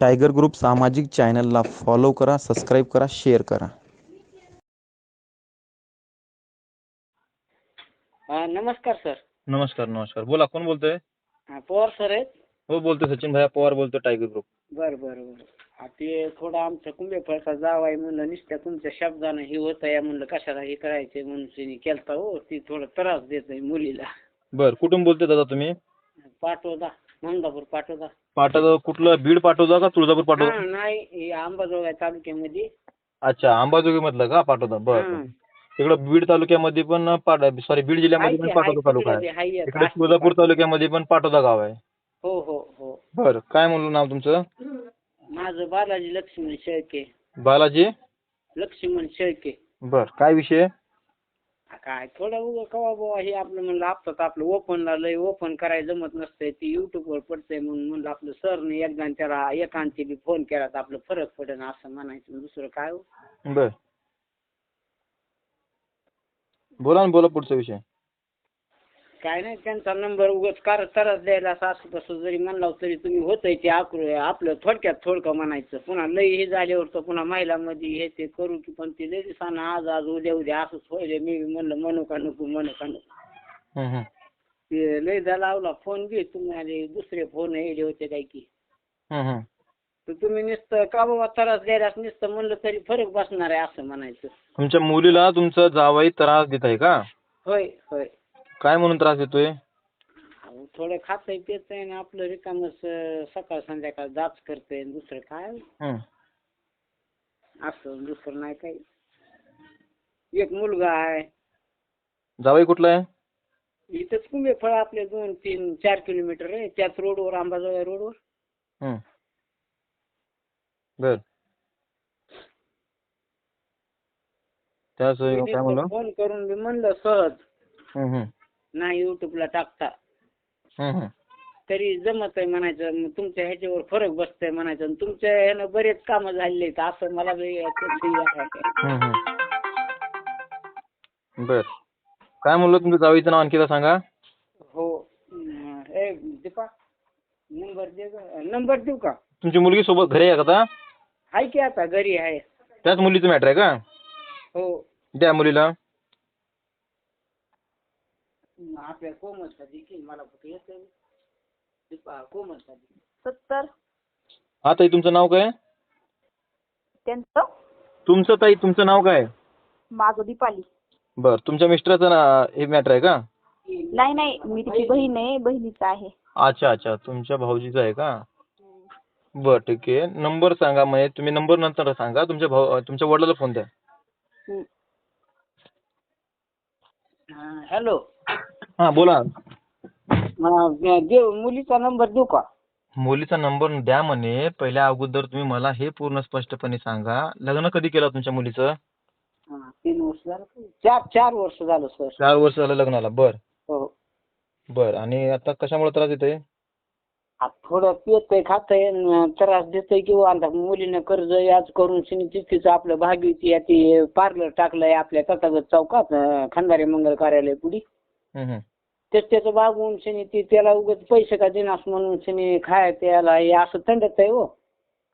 Tiger group सामाजिक चॅनलला follow करा सबस्क्राईब करा शेअर करा. हा नमस्कार सर. नमस्कार नमस्कार. बोला कोण बोलतोय? हा, पवार सर आहेत. हो बोलतोय सचिन भाई. पवार बोलतोय टायगर ग्रुप. बरं बरं बरं. हा, ते थोडं आमचं कुंभेफळचा जाव आहे म्हणलं नुसत्या तुमच्या शब्दानं हे होतं या म्हणलं कशाला हे करायचे म्हणून तिने केलता हो. ती थोडं त्रास देत मुलीला. बर कुठून बोलतोय दादा तुम्ही? पाठवता ममदापूर पाठवता पाटोदा कुठलं? बीड पाटोदा का तुळजापूर हा, नाही हे अंबाजोगाई तालुक्यामध्ये. अच्छा अंबाजोगी मधलं का पाटोदा? बर हा. इकडं बीड तालुक्यामध्ये पण सॉरी बीड जिल्ह्यामध्ये हाय पण ते, पाटोदा हाय तालुका आहे. इकडे. तुळजापूर तालुक्यामध्ये पण पाटोदा गाव आहे. हो हो हो. बर काय म्हणलं नाव तुमचं? माझं बालाजी लक्ष्मण शेळके. बालाजी? लक्ष्मण शेळके. बर काय विषय? हा, काय? थोडं उगं कवा बुवा हे आपलं म्हणलं आपलं आपलं ओपनला लय ओपन करायला जमत नसतंय ती युट्यूबवर पडतंय म्हणून म्हणलं आपलं सरने एकदा त्याला एकांती बी फोन केला तर आपलं फरक पडेल असं म्हणायचं. दुसरं काय हो? बर. बोला ना बोला पुढचा विषय. काय नाही त्यांचा नंबर उगाच कार तरच द्यायला असं असं तसं जरी म्हणलं तरी तुम्ही होतंय ते आकरू आपलं थोडक्यात थोडकं म्हणायचं. पुन्हा लई हे झाल्यावर तर पुन्हा महिलामध्ये हे ते करू की पण ते लई दिवसानं आज आज उद्या उद्या असंच होईल मी बी म्हणलं म्हणू का नको म्हणू का नको. हम्म, हम्म. ते लई झाला लावला फोन बी तुम्ही आले दुसरे फोन यायले होते काय की. हम्म, हम्म. तर तुम्ही नुसतं का बाबा त्रास द्यायला नुसतं म्हणलं तरी फरक बसणार आहे असं म्हणायचं. तुमच्या मुलीला तुमचं जावई त्रास देत आहे का? होय होय. काय म्हणून त्रास देतोय? अहो, थोडं खातंय पितंय ना आपलं रिकामच सकाळ संध्याकाळ जाच करतंय आणि दुसरं काय. असं दुसरं नाही काही. एक मुलगा आहे. जावई कुठला आहे? इथंच कुंभे फळ आपले दोन तीन चार किलोमीटर आहे. त्याच रोडवर अंबाजोगाई रोडवर. हम्म. बर. त्याच काय म्हणलं? फोन करून मी म्हणलं सहज. नाही युट्यूबला टाकता. हम्म. तरी जमत आहे म्हणायचं मग तुमच्या ह्याच्यावर फरक बसतंय म्हणायचं. आणि तुमच्या ह्यानं बरेच कामं झालेली आहेत असं मला बी हे. हम्म, हम्म. बर. काय म्हणलं तुमच्या जावईचं नाव आणखी एकदा सांगा. हो. अं, ए दीपा नंबर दे गं. नंबर देऊ का? तुमची मुलगी सोबत घरी आहे का आता? आहे की आता घरी आहे. त्याच मुलीचं मॅटर आहे का? हो. द्या मुलीला? आपल्या कोमलचा देखील मला कुठे येतं दीपा कोमलचा देखील सत्तर. हा ताई तुमचं नाव काय? त्यांचं? तुमचं ताई तुमचं नाव काय? माझं दीपाली. बर तुमच्या मिस्टराचं ना हे मॅटर आहे का? नाही नाही मी तिची बहीण आहे बहिणीचं आहे. अच्छा अच्छा तुमच्या भाऊजीचं आहे का? बर ठीक आहे. नंबर सांगा म्हणजे तुम्ही नंबर नंतर सांगा. तुमच्या भाऊ तुमच्या वडिलाला फोन द्या. हॅलो. हा बोला. देऊ मुलीचा नंबर देऊ का? मुलीचा नंबर द्या म्हणे. पहिल्या अगोदर तुम्ही मला हे पूर्ण स्पष्टपणे सांगा. लग्न कधी केलं तुमच्या मुलीचं? हा, तीन वर्ष झालं का? चार चार वर्ष झालं सर. चार वर्ष झालं लग्नाला. बर. हो. बर. आणि आता कशामुळे त्रास येतोय आ, थोडं पितंय खातंय त्रास देतोय किंवा आता मुलीनं कर्ज याच करून शिनी तिथेच आपलं भागीची ती पार्लर टाकलंय आपल्या तथागत चौकात अं, खंदारे मंगल कार्यालय पुढी. तेच त्याचं बागून शिनी ती त्याला उगाच पैसे का देणार म्हणून शिनी खाय प्यायला हे असं थंडत आहे हो.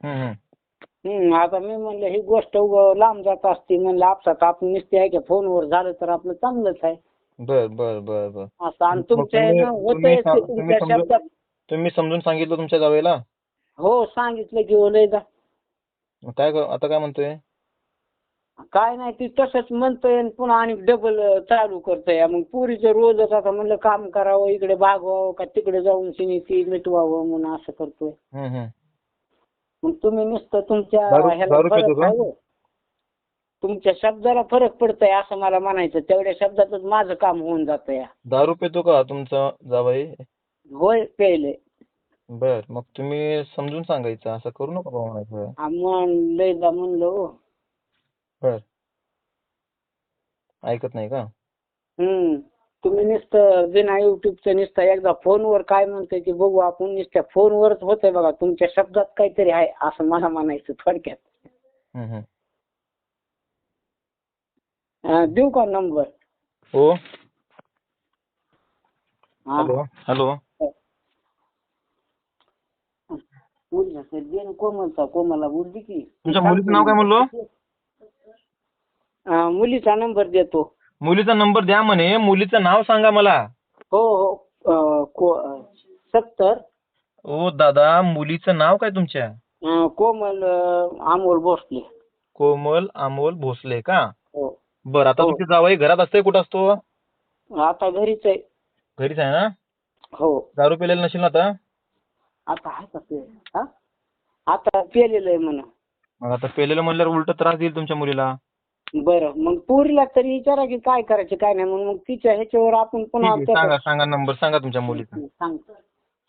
हम्म, आता मी म्हणलं ही गोष्ट उग लांब जात असते म्हणलं आपसात आपण नुसते आहे की फोनवर झालं तर आपलं चांगलंच आहे. बर बर बर बर. असं आणि तुमच्या होतंय तुमच्या शब्दात. तुम्ही समजून सांगितलं तुमच्या जावेला हो सांगितलं की हो लयदा मग काय आता काय म्हणतोय? काय नाही ती तसंच म्हणतोय आणि पुन्हा आणि डबल चालू करतोय. मग पुरीचं रोजच आता म्हणलं काम करावं इकडे भागवावं का तिकडे जाऊन शिनी ती मिटवावं म्हणून असं करतोय. मग तुम्ही नुसतं तुमच्या ह्याला फरक? आहे. तुमच्या शब्दाला फरक पडतोय असं मला म्हणायचं. तेवढ्या शब्दातच माझं काम होऊन जातं या दारू पितो का तुमचा जावई होय प्यायले. बर मग तुम्ही समजून सांगायचं. असं करू नका लयदा म्हणलं. बर ऐकत नाही का? हम्म. तुम्ही नुसतं बिना युट्यूबचं नुसतं एकदा फोनवर काय म्हणतंय ते बघू. आपण नुसत्या फोनवरच होतंय बघा. तुमच्या शब्दात काहीतरी आहे असं मला म्हणायचं थोडक्यात. हम्म, हम्म. अं, देऊ का नंबर? हो. हॅलो. हॅलो. कोमलचा कोमलला बोलली की. तुमच्या मुलीचं नाव काय म्हणलो? मुलीचा नंबर देतो. मुलीचा नंबर द्या म्हणे. मुलीचं नाव सांगा मला. हो हो. सत्तर. ओ दादा मुलीचं नाव काय तुमच्या? कोमल अमोल भोसले. कोमल अमोल भोसले का? हो. बरं आता हो. तुमची जावई घरात असते कुठं असतो? आता घरीच आहे. घरीच आहे ना? हो. दारू पिलेलं नसेल ना आता? आता आहे का हा? आता पेलेलं आहे म्हणा. मग आता पेलेलं म्हणल्यावर उलट त्रास देईल तुमच्या मुलीला. बरं मग पोरीला तरी विचारा की काय करायचं काय नाही म्हणून मग तिच्या ह्याच्यावर आपण ठीक पुन्हा आहे, सांगा सांगा नंबर सांगा तुमच्या मुलीचा. सांगतो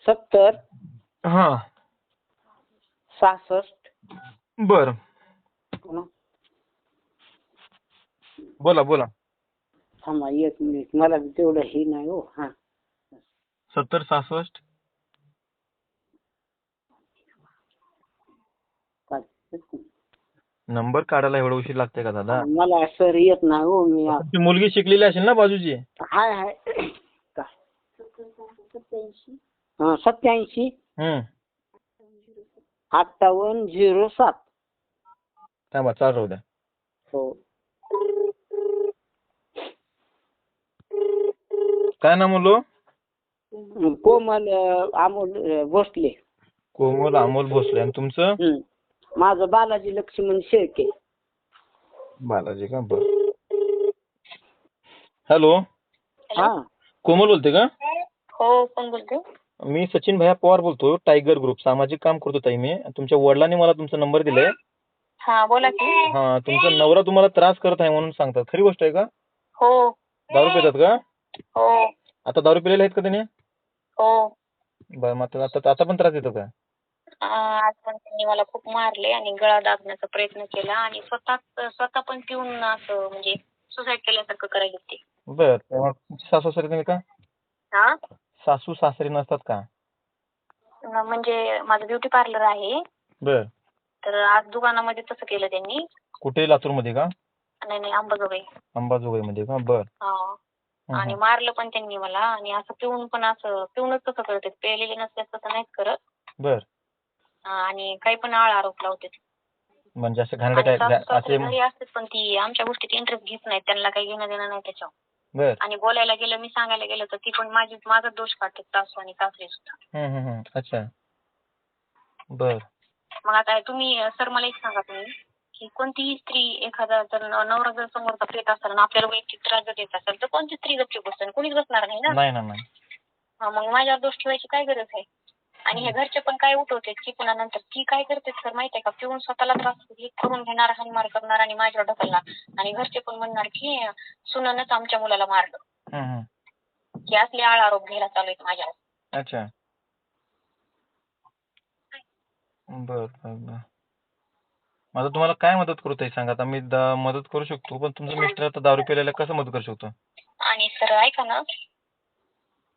सत्तर. हा. सहासष्ट. बर. पुन्हा. बोला बोला. थांबा एक मिनिट. मला तेवढं हे नाही हो. हा. सत्तर सहासष्ट. नंबर काढायला एवढा उशीर लागते का दादा? मला सर येत नाही हो मी तुमची मुलगी शिकलेली असेल ना बाजूची? हाय हाय. का? हा, सत्याऐंशी. हम्म. अठ्ठावन्न झिरो सात. थांबा चाल राहू द्या. हो. काय नाव म्हणलो कोमल अं, अमोल अं, भोसले. कोमल अमोल भोसले. आणि तुमचं. माझं बालाजी लक्ष्मण शेळके. बालाजी का? बर. हॅलो. हा. कोमल बोलते का? हो कोण बोलते? मी सचिन भैया पवार बोलतो टायगर ग्रुप. सामाजिक काम करतो ताई मी. तुमच्या वडिलांनी मला तुमचा नंबर दिलाय. हा बोला की. हा तुमचा नवरा तुम्हाला त्रास करत आहे म्हणून सांगतात. खरी गोष्ट आहे का? हो. दारू पितात का? हो. आता दारू पिलेले आहेत का त्याने? हो. बरं मग आता आता आता पण त्रास देतो का? आज पण त्यांनी मला खूप मारले आणि गळा दाबण्याचा प्रयत्न केला आणि स्वतः स्वतः पण पिऊन असं म्हणजे सुसाईड केल्यासारखं करायला ते बर सासू सासरे नाही का? हा? सासू सासरे नसतात का? म्हणजे माझं ब्युटी पार्लर आहे. बर. तर आज दुकानामध्ये तसं केलं त्यांनी. कुठे? लातूरमध्ये का? नाही नाही अंबाजोगाई. अंबाजोगाईमध्ये का? बर. हा. आणि. मारलं पण त्यांनी मला आणि असं पिऊन पण असं पिऊनच तसं करते पेलेले नसल्यास तसं नाहीच करत. बर. आणि काही पण आळ आरोप लावते म्हणजे असे आणि घाणेरडे काय सासरे असे घरी असतात पण ती आमच्या गोष्टीत इंटरेस्ट घेत नाही त्यांना काही घेणं देणं नाही त्याच्यावर. बर. आणि बोलायला गेलं मी सांगायला गेलं तर ती पण माझी माझा दोष काढते सासू आणि सासरे सुद्धा. हम्म, हम्म, हम्म. अच्छा. बर. मग आता तुम्ही सर मला एक सांगा तुम्ही की कोणतीही स्त्री एखादा जर न- नवरा जर समोरचा पेट असेल आणि आपल्याला वैयक्तिक त्रास जर देत असेल तर कोणती स्त्री गपची बसेल कोणीच बसणार नाही ना? नाही ना नाही. हा, मग माझ्यावर दोष ठेवायची काय गरज आहे? आणि हे घरचे पण काय उठवते की पुन्हा नंतर ती काय करते सर माहिती आहे का? पिऊन स्वतःला त्रास करून घेणार हानमार करणार आणि माझ्यावर ढकलणार. आणि घरचे पण म्हणणार की सुनानच आमच्या मुलाला मारलं. की असले आळ आरोप घ्यायला चालू आहेत माझ्यावर अच्छा. बर बर माझं तुम्हाला काय मदत करू ताई सांगा. आता मी मदत करू शकतो पण तुमचं मिस्टर आता दारू पिलेला कसं मदत करू शकतो? आणि सर ऐका ना.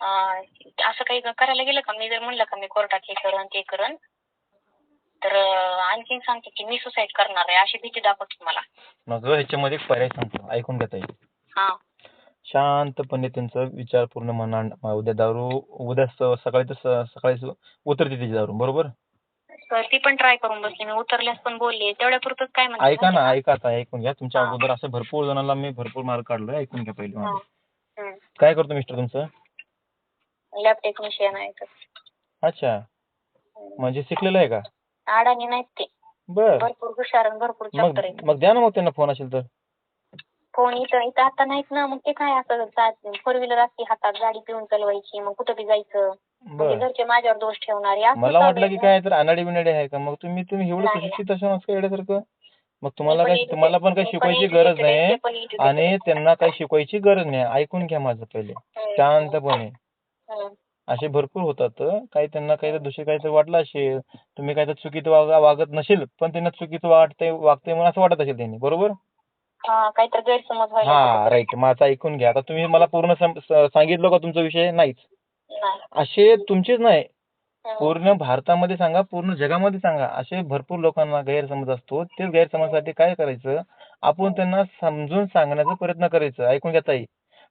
असं काही करायला गेलं का? मी जर म्हणलं का मी कोर्टात हे करण ते करण तर आणखीन सांगते की मी सुसाईड करणार आहे अशी भीती दाखवते मला. मग ह्याच्यामध्ये एक पर्याय सांगतो ऐकून ताई हा. शांतपणे त्यांचा विचार पूर्ण मनात उद्या दारू उद्या सकाळी तर सकाळी उतरते त्याची दारू बरोबर? ती पण ट्राय करून बसली मी उतरल्यास पण बोलले तेवढ्या पुरतच काय म्हणते ऐका ना ऐका आता ऐकून घ्या. तुमच्या. अगोदर असं भरपूर जणांना मी भरपूर मार्क काढलोय ऐकून घ्या पहिले. काय करतो मिस्टर तुमचं? लॅब टेक्निशियन आहे तर अच्छा. म्हणजे शिकलेलं आहे का? अडाणी नाहीत ते. बर. भरपूर हुशार आणि भरपूर मग आहेत. मग द्या ना मग त्यांना फोन असेल तर. फोन इथं इथं आता नाहीत ना. मग ते काय असं फोर व्हीलर असते हातात गाडी पिऊन चालवायची. मग कुठं बी जायचं? म्हणजे बर. घरचे माझ्यावर दोष ठेवणार. हे असं मला चालू वाटलं आहे की ना. काय तर अनाडी बिनाडी आहे का? मग तुम्ही तुम्ही एवढं नाही. सुशिक्षित असून असं येण्यासारखं मग तुम्हाला मी पण काय तुम्हाला पण काही शिकवायची मी पण गरज educated आहे, नाही ते पण educated आणि. त्यांना काही शिकवायची गरज नाही. ऐकून घ्या माझं पहिले. हम्म. शांतपणे. असे भरपूर होतात. काही त्यांना काही दुसरे काहीतरी वाटलं असेल तुम्ही काही चुकीचं वागा वागत नसेल पण त्यांना चुकीचं वाटतंय वागतंय म्हणून असं वाटत असेल त्यांनी बरोबर? हा काहीतरी गैरसमज व्हायला हा राईट माझं ऐकून घ्या. आता तुम्ही मला पूर्ण सांगितलं का तुमचा विषय? नाहीच. नाही. असे तुमचेच नाही. पूर्ण भारतामध्ये सांगा पूर्ण जगामध्ये सांगा. असे भरपूर लोकांना गैरसमज असतो. तेच गैरसमजासाठी काय करायचं? आपण त्यांना समजून सांगण्याचा प्रयत्न करायचं. ऐकून घ्या ताई.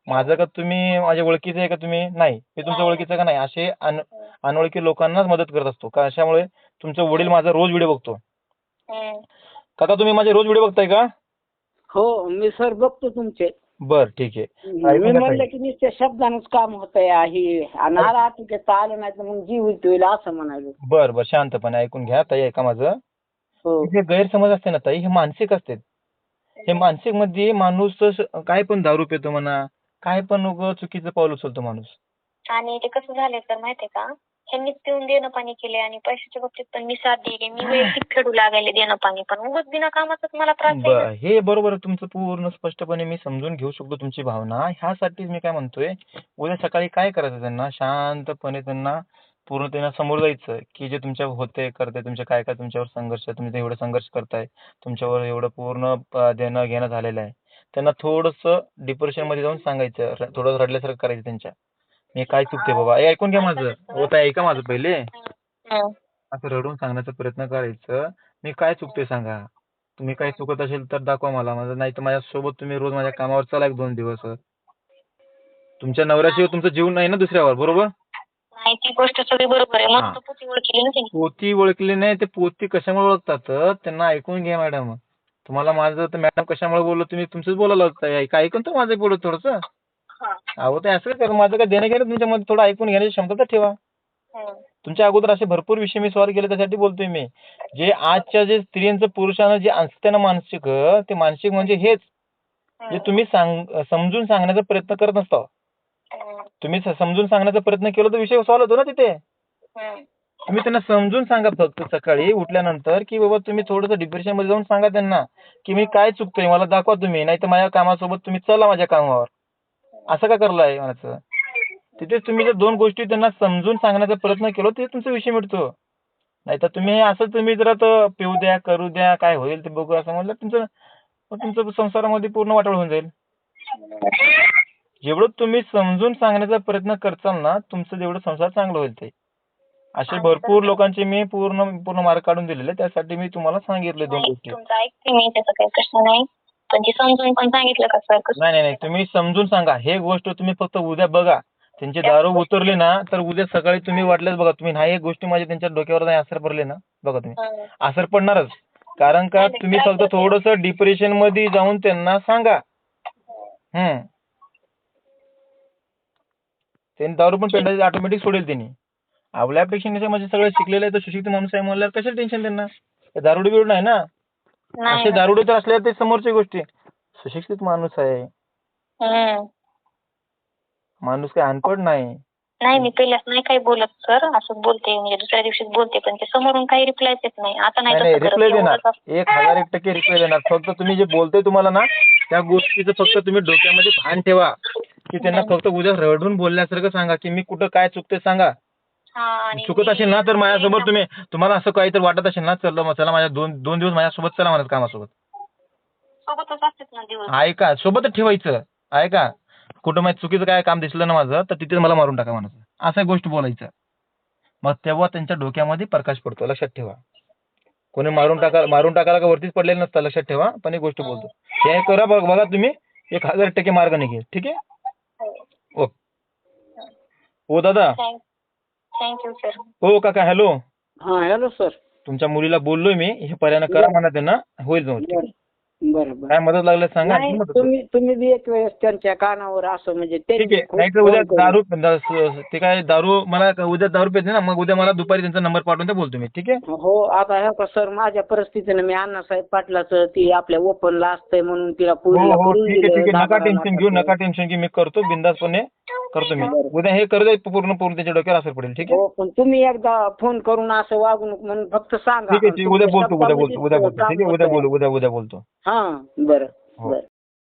माझं का तुम्ही माझ्या ओळखीचे आहे का तुम्ही? नाही. मी तुमच्या. ओळखीचं का नाही? असे अन- अनोळखी लोकांनाच मदत करत असतो. का अशामुळे तुमचे वडील माझा रोज व्हिडिओ बघतो. हम्म. काका तुम्ही माझे रोज व्हिडिओ बघताय का? हो मी सर बघतो तुमचे. बर ठीक आहे. मी म्हणलं. की नुसत्या शब्दानच काम होत आहे. आला आटोक्यात आलं नाही तर मग जीव होईल असं म्हणालो. बर बर शांतपणे ऐकून घ्या. ताई ऐका माझं. हो. हे गैरसमज असते ना ताई हे मानसिक असते हे मानसिकमध्ये माणूस काय पण दारू पितो म्हणा काय पण उगं चुकीचं पाऊल उचलतो माणूस. आणि ते कसं झालंय तर माहितीये का? ह्यांनीच पिऊन देणं पाणी केले आणि पैशाच्या बाबतीत पण मी साथ दिली. मी वैयक्तिक फेडू लागायले देणं पाणी. पण उगाच बिना कामाचाच मला त्रास आहे बर ना. हे बरोबर आहे तुमचं पूर्ण स्पष्टपणे मी समजून घेऊ शकतो तुमची भावना. ह्यासाठीच मी काय म्हणतोय उद्या सकाळी काय करायचं त्यांना? शांतपणे त्यांना पूर्ण त्यांना समोर जायचं की जे तुमच्या होते करते तुमचे काय काय तुमच्यावर संघर्ष तुम्ही ते एवढं संघर्ष करताय तुमच्यावर एवढं पूर्ण देणं घेणं झालेलं आहे. त्यांना थोडंसं डिप्रेशनमध्ये जाऊन सांगायचं थोडं रडल्यासारखं करायचं त्यांच्या. मी काय चुकते बाबा? हे ऐकून घ्या माझं. होत ऐका माझं पहिले. असं रडून सांगण्याचा प्रयत्न करायचं. मी काय चुकते सांगा? तुम्ही काय चुकत असेल तर दाखवा मला. माझं नाही तर माझ्यासोबत तुम्ही रोज माझ्या कामावर चला एक दोन दिवस. तुमच्या नवऱ्याशिवाय तुमचं जीवन नाही ना दुसऱ्यावर बरोबर? हा. पोती ओळखली नाही ते पोती कशामुळे ओळखतात? त्यांना ऐकून घ्या मॅडम. तुम्हाला माझं तर मॅडम कशामुळे बोललो? तुम्ही तुमचंच बोलायला लागताय ऐका ऐकून तर माझं बोलत थोडंसं. हा. अहो ते असं कर? माझं काय देणं घेणं तुमच्यामध्ये थोडं ऐकून घेण्याची क्षमता तर ठेवा. हम्म. तुमच्या अगोदर असे भरपूर विषय मी सॉल्व्ह केले त्यासाठी बोलतोय मी. जे आजच्या जे स्त्रियांचं पुरुषानं जे असते ना मानसिक ते मानसिक म्हणजे हेच. जे तुम्ही सांग समजून सांगण्याचा प्रयत्न करत नसता. तुम्ही समजून सांगण्याचा प्रयत्न केला तर विषय सॉल्व्ह होतो ना तिथे. तुम्ही त्यांना समजून सांगा फक्त सकाळी उठल्यानंतर की बाबा तुम्ही थोडंसं डिप्रेशनमध्ये जाऊन सांगा त्यांना की मी काय चुकतोय मला दाखवा तुम्ही नाही तर माझ्या कामासोबत तुम्ही चला माझ्या कामावर. असं का करलाय म्हणायचं? तिथेच तुम्ही जर दोन गोष्टी त्यांना समजून सांगण्याचा प्रयत्न केला तर तुमचा विषय मिळतो नाही तर तुम्ही असं तुम्ही जर पिऊ द्या करू द्या काय होईल ते बघू असं म्हणलं तुमचं तुमचं संसारामध्ये पूर्ण वाटोळ होऊन जाईल. जेवढं तुम्ही समजून सांगण्याचा प्रयत्न करचाल ना तुमचं तेवढं संसार चांगलं होईल ते. असे भरपूर लोकांचे मी पूर्ण पूर्ण मार्क काढून दिलेले. त्यासाठी मी तुम्हाला सांगितले दोन गोष्टी. तुमचं ऐकते मी त्याचा काही प्रश्न नाही. पण ते समजून पण सांगितलं का सर? कसं नाही नाही नाही. तुम्ही समजून सांगा. हे गोष्ट तुम्ही फक्त उद्या बघा. त्यांची दारू उतरली ना तर उद्या सकाळी तुम्ही वाटल्यास बघा तुम्ही नाही एक गोष्टी माझ्या त्यांच्या डोक्यावर नाही असर पडले ना? बघा तुम्ही. असर पडणारच. कारण का तुम्ही फक्त? थोडस डिप्रेशनमध्ये जाऊन त्यांना सांगा. हम्म त्यांनी दारू पण पेटायची ऑटोमॅटिक सोडेल त्यांनी. आपल्यापेक्षा कशा म्हणजे सगळं शिकलेलं आहे तर सुशिक्षित माणूस आहे म्हणल्यावर कशाला टेन्शन त्यांना ते दारुडी बिरुड नाही ना? नाही असे दारुडे तर असल्यावर ते समोरची गोष्टी सुशिक्षित माणूस आहे. माणूस काही अनपड नाही. नाही मी पहिल्याच नाही काही बोलत सर असंच बोलते म्हणजे दुसऱ्या दिवशीच बोलते पण ते समोरून काही रिप्लायच येत नाही. आता नाही नाही नाही. रिप्लाय देणार. असं- एक हजार एक टक्के रिप्लाय देणार. फक्त तुम्ही जे बोलतोय तुम्हाला ना त्या गोष्टीचं फक्त तुम्ही डोक्यामध्ये भान ठेवा. की त्यांना फक्त उद्या रडून बोलल्यासारखं सांगा की मी कुठं काय चुकते सांगा. चुकत असेल ना तर माझ्यासोबत तुम्ही तुम्हाला असं काहीतरी वाटत असेल ना चला चला माझ्या दोन दोन दिवस माझ्यासोबत चला म्हणत कामासोबत. सोबतच असतेच ना दिवस. ऐका सोबतच ठेवायचं. ऐका कुठं माझ्या चुकीचं काय काम दिसलं ना माझं तर तिथेच मला मारून टाका म्हणायचं. असं गोष्ट बोलायचं. मग तेव्हा त्यांच्या डोक्यामध्ये प्रकाश पडतो. लक्षात ठेवा. कोणी मारून टाका मारून टाकायला का वरतीच पडलेलं नसतं? लक्षात ठेवा पण एक गोष्ट बोलतो. हे करा बघ बघा तुम्ही एक हजार टक्के मार्ग निघेल. ठीक आहे? ओके. हो दादा. थँक्यू सर हो काका हॅलो हा हॅलो सर तुमच्या मुलीला बोललोय मी. हे पर्याय करा म्हणा त्यांना होईल जाऊन? बरं काय मदत लागल्यास सांगा. नाही मदत करू. तुम्ही तुम्ही बी एक वेळेस त्यांच्या कानावर असं म्हणजे ठीक आहे. नाही तर उद्या दारू द- ते काय दारू मला क- उद्या दारू पेते ना मग उद्या मला दुपारी त्यांचा नंबर पाठवून द्या बोलतो मी. ठीक आहे? हो आता ह्या का सर माझ्या परिस्थितीनं मी अण्णासाहेब पाटलाचं ती आपल्या ओपनला असतंय म्हणून तिला हो पुरीला हो करून ठीक आहे ठीक आहे. दिलं, नका टेन्शन घेऊ नका टेन्शन घेऊ मी करतो बिंदासपणे. करतो मी. उद्या हे करू दे पूर्ण पूर्ण त्याच्या डोक्यावर असर पडेल ठीक आहे? हो पण तुम्ही एकदा फोन करून असं वागू नको म्हणून फक्त सांगा. ठीक आहे ठीक आहे. उद्या बोलतो उद्या बोलतो उद्या बोलतो ठीक आहे? उद्या बोलू उद्या उद्या बोलतो. हा बरं हो. बरं.